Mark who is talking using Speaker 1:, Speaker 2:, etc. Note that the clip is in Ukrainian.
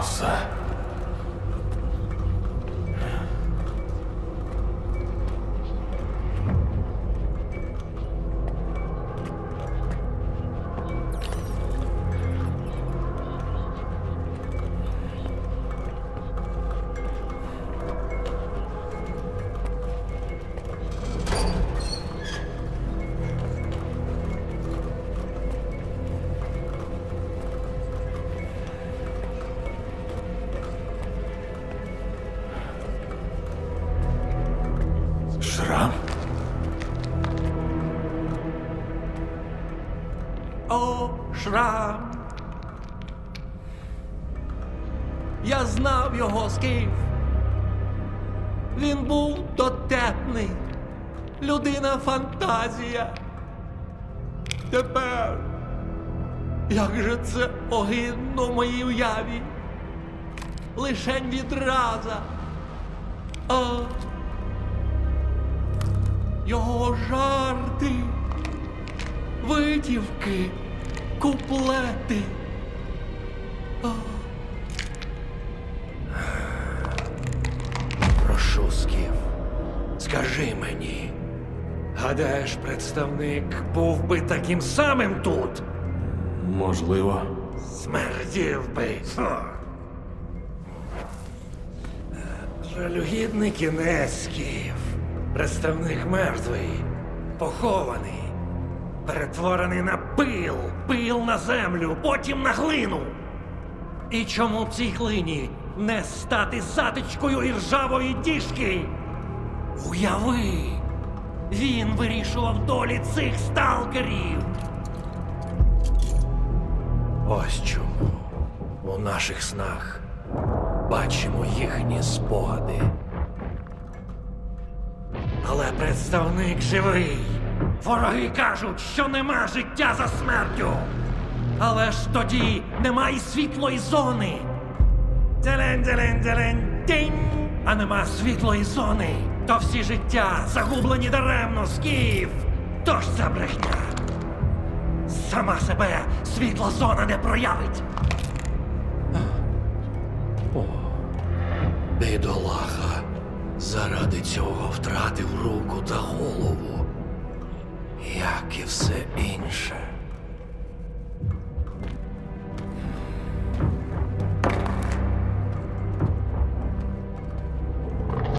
Speaker 1: Що Шрам?
Speaker 2: О, шрам. Я знав його скіф. Він був дотепний, людина фантазія. Тепер, як же це огидно моїй уяві? Лишень відраза. А його жарти витівки, куплети.
Speaker 3: Прошу, Скіф, скажи мені. Гадаєш, представник був би таким самим тут?
Speaker 1: Можливо.
Speaker 3: Смердів би. Ха. Жалюгідний кінець, Скіф. Представник мертвий, похований, перетворений на пил, пил на землю, потім на глину. І чому в цій глині не стати затичкою іржавої діжки? Уяви, він вирішував долі цих сталкерів. Ось чому у наших снах бачимо їхні спогади. Але представник живий. Вороги кажуть, що нема життя за смертю. Але ж тоді нема і світлої зони. Дзелень, дзелень, дзелень, тінь. А нема світлої зони. То всі життя загублені даремно, скіф. Тож це брехня. Сама себе світла зона не проявить. О, бідолаха. Заради цього втратив руку та голову, як і все інше.